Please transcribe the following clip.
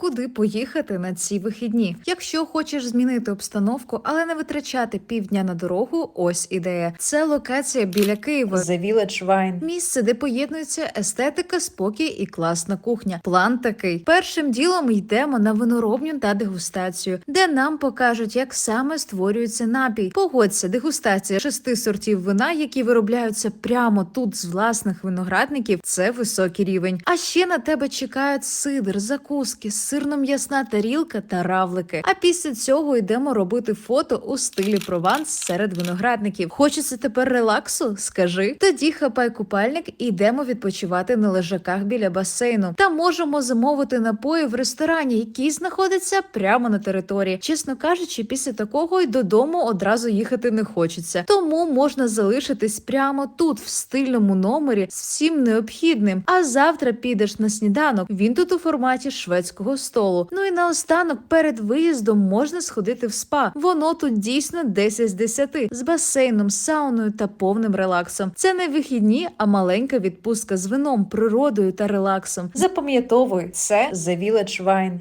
Куди поїхати на ці вихідні? Якщо хочеш змінити обстановку, але не витрачати півдня на дорогу, ось ідея. Це локація біля Києва. The Village Wine. Місце, де поєднується естетика, спокій і класна кухня. План такий: першим ділом йдемо на виноробню та дегустацію, де нам покажуть, як саме створюється напій. Погодься, дегустація шести сортів вина, які виробляються прямо тут з власних виноградників. Це високий рівень. А ще на тебе чекають сидр, закуски, сирно-м'ясна тарілка та равлики. А після цього йдемо робити фото у стилі Прованс серед виноградників. Хочеться тепер релаксу? Скажи. Тоді хапай купальник і йдемо відпочивати на лежаках біля басейну. Та можемо замовити напої в ресторані, який знаходиться прямо на території. Чесно кажучи, після такого й додому одразу їхати не хочеться. Тому можна залишитись прямо тут, в стильному номері з всім необхідним. А завтра підеш на сніданок. Він тут у форматі шведського столу. Ну і наостанок перед виїздом можна сходити в спа. Воно тут дійсно 10 з 10, з басейном, сауною та повним релаксом. Це не вихідні, а маленька відпустка з вином, природою та релаксом. Запам'ятовуй, це The Village Wine.